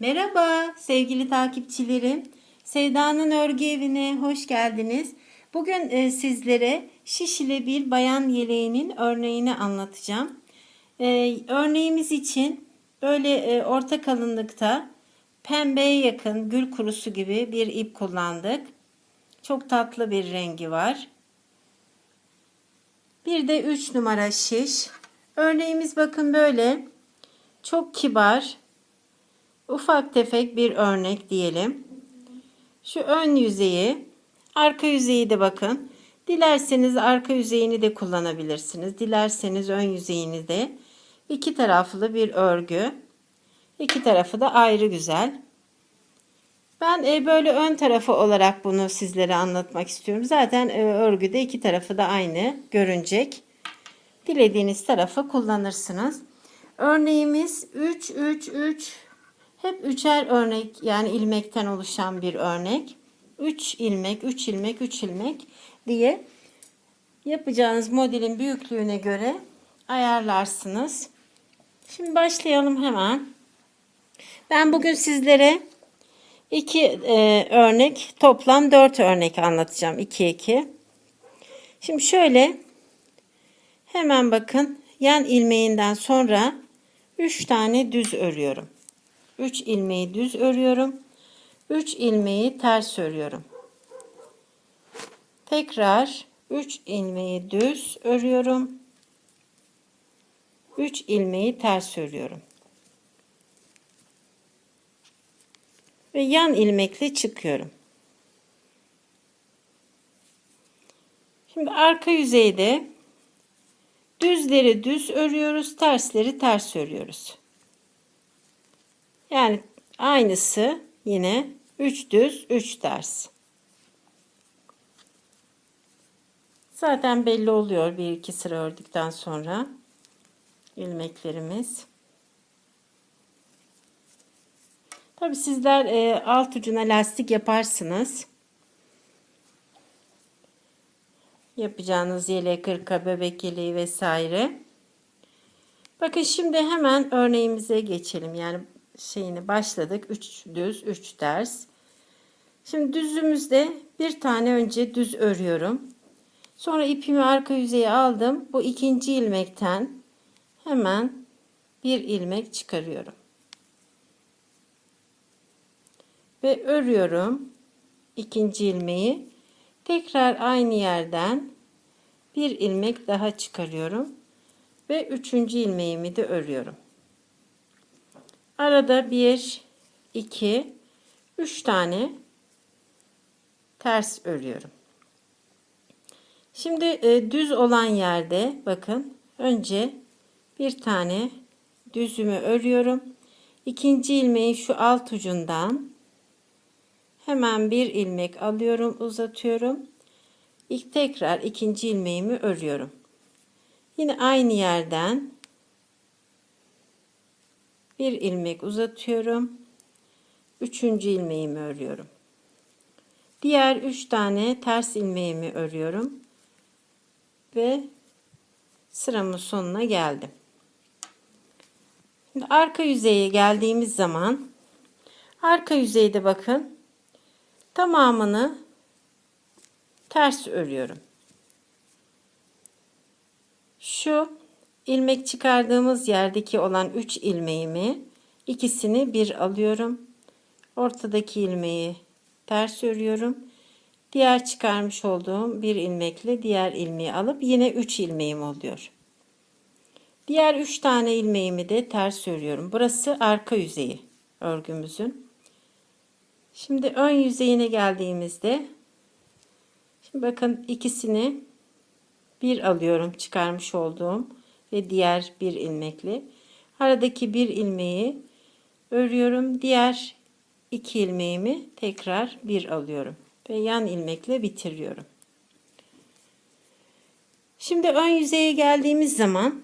Merhaba sevgili takipçilerim. Sevda'nın örgü evine hoş geldiniz. Bugün e, sizlere şişili bir bayan yeleğinin örneğini anlatacağım. E, örneğimiz için böyle e, orta kalınlıkta pembeye yakın gül kurusu gibi bir ip kullandık. Çok tatlı bir rengi var. Bir de 3 numara şiş. Örneğimiz bakın böyle. Çok kibar, ufak tefek bir örnek diyelim. Şu ön yüzeyi, arka yüzeyi de bakın. Dilerseniz arka yüzeyini de kullanabilirsiniz. Dilerseniz ön yüzeyini de. İki taraflı bir örgü. İki tarafı da ayrı güzel. Ben e, böyle ön tarafı olarak bunu sizlere anlatmak istiyorum. Zaten e, örgüde iki tarafı da aynı görünecek. Dilediğiniz tarafı kullanırsınız. Örneğimiz 3 3 3 hep üçer örnek yani ilmekten oluşan bir örnek. 3 ilmek, 3 ilmek, 3 ilmek diye yapacağınız modelin büyüklüğüne göre ayarlarsınız. Şimdi başlayalım hemen. Ben bugün sizlere iki e, örnek, toplam 4 örnek anlatacağım. 2 2. Şimdi şöyle hemen bakın yan ilmeğinden sonra 3 tane düz örüyorum. 3 ilmeği düz örüyorum. 3 ilmeği ters örüyorum. Tekrar 3 ilmeği düz örüyorum. 3 ilmeği ters örüyorum. Ve yan ilmekle çıkıyorum. Şimdi arka yüzeyde düzleri düz örüyoruz, tersleri ters örüyoruz. Yani aynısı yine 3 düz 3 ters. Zaten belli oluyor bir iki sıra ördükten sonra ilmeklerimiz. Tabi sizler e, alt ucuna lastik yaparsınız. Yapacağınız yelek, kırka, bebek yeleği vesaire. Bakın şimdi hemen örneğimize geçelim. Yani şeyini başladık. 3 düz, 3 ters. Şimdi düzümüzde bir tane önce düz örüyorum. Sonra ipimi arka yüzeye aldım. Bu ikinci ilmekten hemen bir ilmek çıkarıyorum. Ve örüyorum ikinci ilmeği. Tekrar aynı yerden bir ilmek daha çıkarıyorum. Ve üçüncü ilmeğimi de örüyorum. Arada bir, iki, üç tane ters örüyorum. Şimdi e, düz olan yerde bakın önce bir tane düzümü örüyorum. İkinci ilmeği şu alt ucundan hemen bir ilmek alıyorum uzatıyorum. İlk tekrar ikinci ilmeğimi örüyorum. Yine aynı yerden bir ilmek uzatıyorum. Üçüncü ilmeğimi örüyorum. Diğer üç tane ters ilmeğimi örüyorum. Ve sıramın sonuna geldim. Şimdi arka yüzeye geldiğimiz zaman arka yüzeyde bakın tamamını ters örüyorum. Şu ilmek çıkardığımız yerdeki olan 3 ilmeğimi ikisini bir alıyorum. Ortadaki ilmeği ters örüyorum. Diğer çıkarmış olduğum bir ilmekle diğer ilmeği alıp yine 3 ilmeğim oluyor. Diğer 3 tane ilmeğimi de ters örüyorum. Burası arka yüzeyi örgümüzün. Şimdi ön yüzeyine geldiğimizde şimdi bakın ikisini bir alıyorum çıkarmış olduğum ve diğer bir ilmekle aradaki bir ilmeği örüyorum. Diğer iki ilmeğimi tekrar bir alıyorum ve yan ilmekle bitiriyorum. Şimdi ön yüzeye geldiğimiz zaman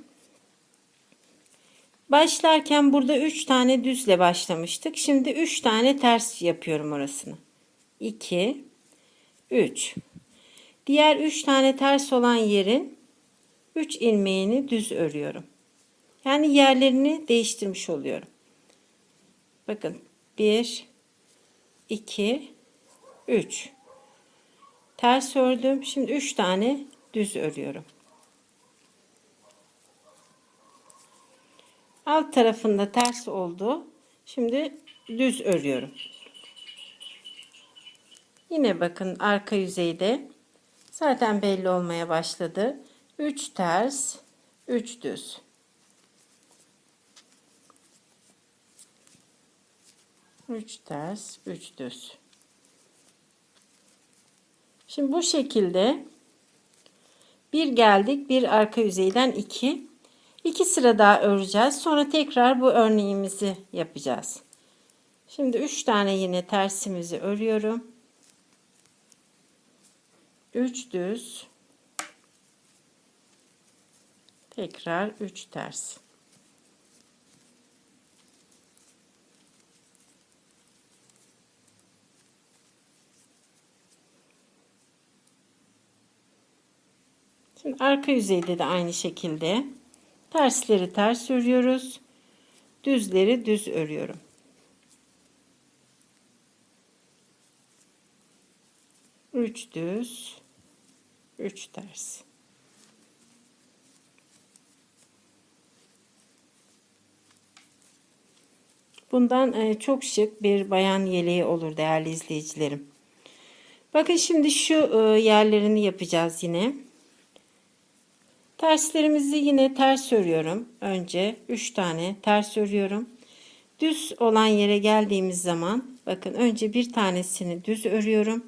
başlarken burada 3 tane düzle başlamıştık. Şimdi 3 tane ters yapıyorum orasını. 2 3 Diğer 3 tane ters olan yerin 3 ilmeğini düz örüyorum. Yani yerlerini değiştirmiş oluyorum. Bakın 1 2 3 ters ördüm. Şimdi 3 tane düz örüyorum. Alt tarafında ters oldu. Şimdi düz örüyorum. Yine bakın arka yüzeyde zaten belli olmaya başladı. 3 ters, 3 düz. Üç ters, üç düz. Şimdi bu şekilde bir geldik, bir arka yüzeyden iki. İki sıra daha öreceğiz. Sonra tekrar bu örneğimizi yapacağız. Şimdi üç tane yine tersimizi örüyorum. Üç düz. Tekrar üç ters. Şimdi arka yüzeyde de aynı şekilde tersleri ters örüyoruz. Düzleri düz örüyorum. Üç düz, üç ters. Bundan e, çok şık bir bayan yeleği olur değerli izleyicilerim. Bakın şimdi şu e, yerlerini yapacağız yine. Terslerimizi yine ters örüyorum. Önce 3 tane ters örüyorum. Düz olan yere geldiğimiz zaman bakın önce bir tanesini düz örüyorum.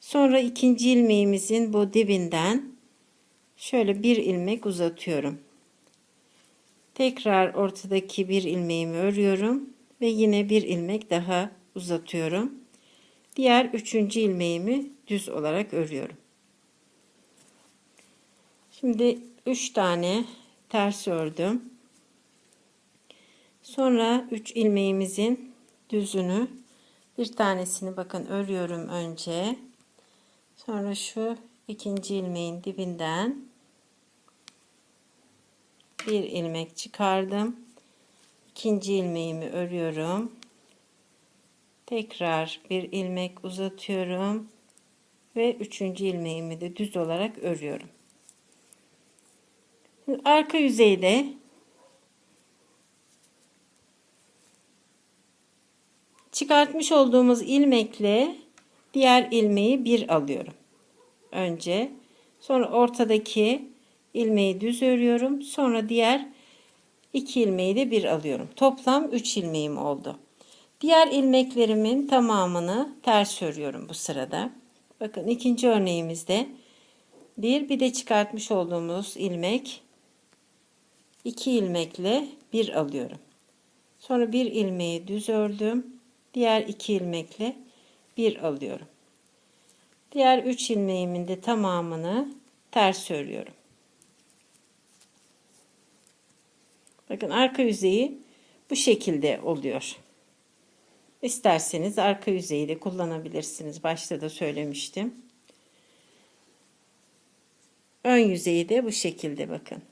Sonra ikinci ilmeğimizin bu dibinden şöyle bir ilmek uzatıyorum. Tekrar ortadaki bir ilmeğimi örüyorum ve yine bir ilmek daha uzatıyorum. Diğer üçüncü ilmeğimi düz olarak örüyorum. Şimdi 3 tane ters ördüm. Sonra 3 ilmeğimizin düzünü bir tanesini bakın örüyorum önce. Sonra şu ikinci ilmeğin dibinden bir ilmek çıkardım. İkinci ilmeğimi örüyorum. Tekrar bir ilmek uzatıyorum ve üçüncü ilmeğimi de düz olarak örüyorum. Arka yüzeyde çıkartmış olduğumuz ilmekle diğer ilmeği bir alıyorum. Önce sonra ortadaki ilmeği düz örüyorum. Sonra diğer iki ilmeği de bir alıyorum. Toplam 3 ilmeğim oldu. Diğer ilmeklerimin tamamını ters örüyorum bu sırada. Bakın ikinci örneğimizde bir bir de çıkartmış olduğumuz ilmek 2 ilmekle bir alıyorum. Sonra bir ilmeği düz ördüm. Diğer iki ilmekle bir alıyorum. Diğer 3 ilmeğimin de tamamını ters örüyorum. Bakın arka yüzeyi bu şekilde oluyor. İsterseniz arka yüzeyi de kullanabilirsiniz. Başta da söylemiştim. Ön yüzeyi de bu şekilde bakın.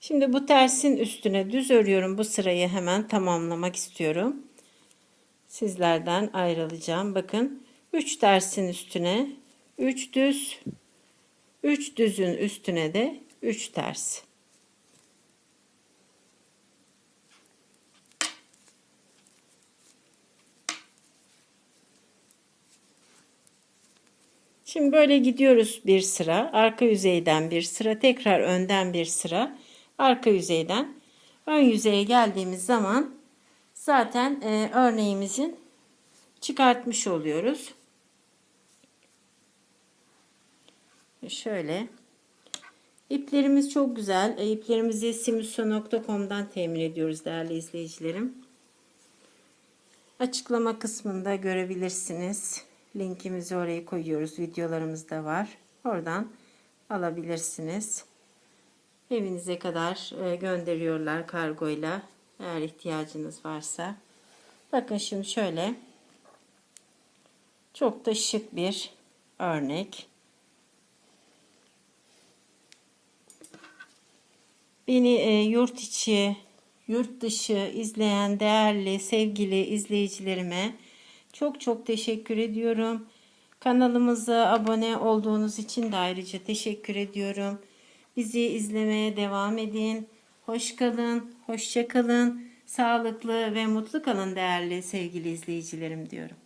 Şimdi bu tersin üstüne düz örüyorum. Bu sırayı hemen tamamlamak istiyorum. Sizlerden ayrılacağım. Bakın 3 tersin üstüne 3 düz 3 düzün üstüne de 3 ters. Şimdi böyle gidiyoruz bir sıra. Arka yüzeyden bir sıra, tekrar önden bir sıra arka yüzeyden ön yüzeye geldiğimiz zaman zaten e, örneğimizin çıkartmış oluyoruz. Şöyle iplerimiz çok güzel. E, iplerimizi simuso.com'dan temin ediyoruz değerli izleyicilerim. Açıklama kısmında görebilirsiniz. Linkimizi oraya koyuyoruz. Videolarımız da var. Oradan alabilirsiniz evinize kadar e, gönderiyorlar kargoyla eğer ihtiyacınız varsa. Bakın şimdi şöyle çok da şık bir örnek. Beni e, yurt içi yurt dışı izleyen değerli sevgili izleyicilerime çok çok teşekkür ediyorum. Kanalımıza abone olduğunuz için de ayrıca teşekkür ediyorum. Bizi izlemeye devam edin. Hoş kalın, hoşça kalın. Sağlıklı ve mutlu kalın değerli sevgili izleyicilerim diyorum.